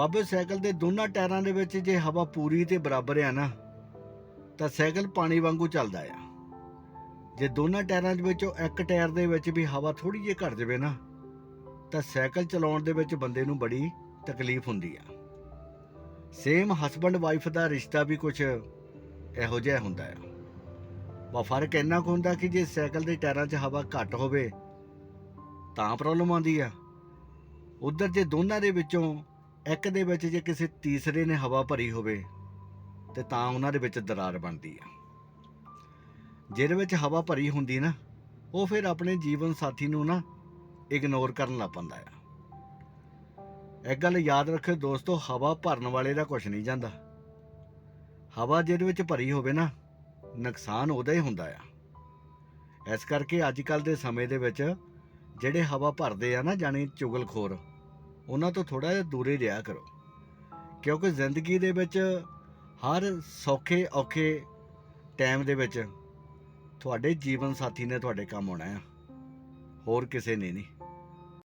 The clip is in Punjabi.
ਬਾਬੇ ਸਾਈਕਲ ਦੇ ਦੋਨਾਂ ਟਾਇਰਾਂ ਦੇ ਵਿੱਚ ਜੇ ਹਵਾ ਪੂਰੀ ਤੇ ਬਰਾਬਰ ਆ ਨਾ, ਤਾਂ ਸਾਈਕਲ ਪਾਣੀ ਵਾਂਗੂ ਚੱਲਦਾ ਆ। ਜੇ ਦੋਨਾਂ ਟਾਇਰਾਂ ਦੇ ਵਿੱਚੋਂ ਇੱਕ ਟਾਇਰ ਦੇ ਵਿੱਚ ਵੀ ਹਵਾ ਥੋੜੀ ਜਿਹੀ ਘਟ ਜਾਵੇ ਨਾ, ਤਾਂ ਸਾਈਕਲ ਚਲਾਉਣ ਦੇ ਵਿੱਚ ਬੰਦੇ ਨੂੰ ਬੜੀ ਤਕਲੀਫ ਹੁੰਦੀ ਆ। ਸੇਮ ਹਸਬੰਡ ਵਾਈਫ ਦਾ ਰਿਸ਼ਤਾ ਵੀ ਕੁਝ ਇਹੋ ਜਿਹਾ ਹੁੰਦਾ ਆ। ਵਾ ਫ਼ਰਕ ਇੰਨਾ ਕੁ ਹੁੰਦਾ ਕਿ ਜੇ ਸਾਈਕਲ ਦੇ ਟਾਇਰਾਂ 'ਚ ਹਵਾ ਘੱਟ ਹੋਵੇ, ਤਾਂ ਪ੍ਰੋਬਲਮ ਆਉਂਦੀ ਆ। ਉਧਰ ਜੇ ਦੋਨਾਂ ਦੇ ਵਿੱਚੋਂ ਇੱਕ ਦੇ ਵਿੱਚ ਜੇ ਕਿਸੇ ਤੀਸਰੇ ਨੇ ਹਵਾ ਭਰੀ ਹੋਵੇ, ਤੇ ਤਾਂ ਉਹਨਾਂ ਦੇ ਵਿੱਚ ਦਰਾਰ ਬਣਦੀ ਆ। ਜਿਹਦੇ ਵਿੱਚ ਹਵਾ ਭਰੀ ਹੁੰਦੀ ਨਾ, ਉਹ ਫਿਰ ਆਪਣੇ ਜੀਵਨ ਸਾਥੀ ਨੂੰ ਨਾ ਇਗਨੋਰ ਕਰਨ ਲੱਗ ਪੈਂਦਾ ਆ। ਇੱਕ ਗੱਲ ਯਾਦ ਰੱਖਿਓ ਦੋਸਤੋ, ਹਵਾ ਭਰਨ ਵਾਲੇ ਦਾ ਕੁਝ ਨਹੀਂ ਜਾਂਦਾ। ਹਵਾ ਜਿਹਦੇ ਵਿੱਚ ਭਰੀ ਹੋਵੇ ਨਾ, ਨੁਕਸਾਨ ਉਹਦਾ ਹੀ ਹੁੰਦਾ ਆ। ਇਸ ਕਰਕੇ ਅੱਜ ਕੱਲ ਦੇ ਸਮੇਂ ਦੇ ਵਿੱਚ ਜਿਹੜੇ ਹਵਾ ਭਰਦੇ ਆ ਨਾ ਜਾਨੀ ਚੁਗਲਖੋਰ ਉਹਨਾਂ ਤੋਂ ਥੋੜਾ ਜਿਹਾ ਦੂਰੇ ਰਿਹਾ ਕਰੋ। ਕਿਉਂਕਿ ਜ਼ਿੰਦਗੀ ਦੇ ਵਿੱਚ ਹਰ ਸੌਖੇ, ਔਖੇ ਟਾਈਮ ਦੇ ਵਿੱਚ ਤੁਹਾਡੇ ਜੀਵਨ ਸਾਥੀ ਨੇ ਤੁਹਾਡੇ ਕੰਮ ਆਉਣਾ ਆ। ਹੋਰ ਕਿਸੇ ਨੇ ਨਹੀਂ।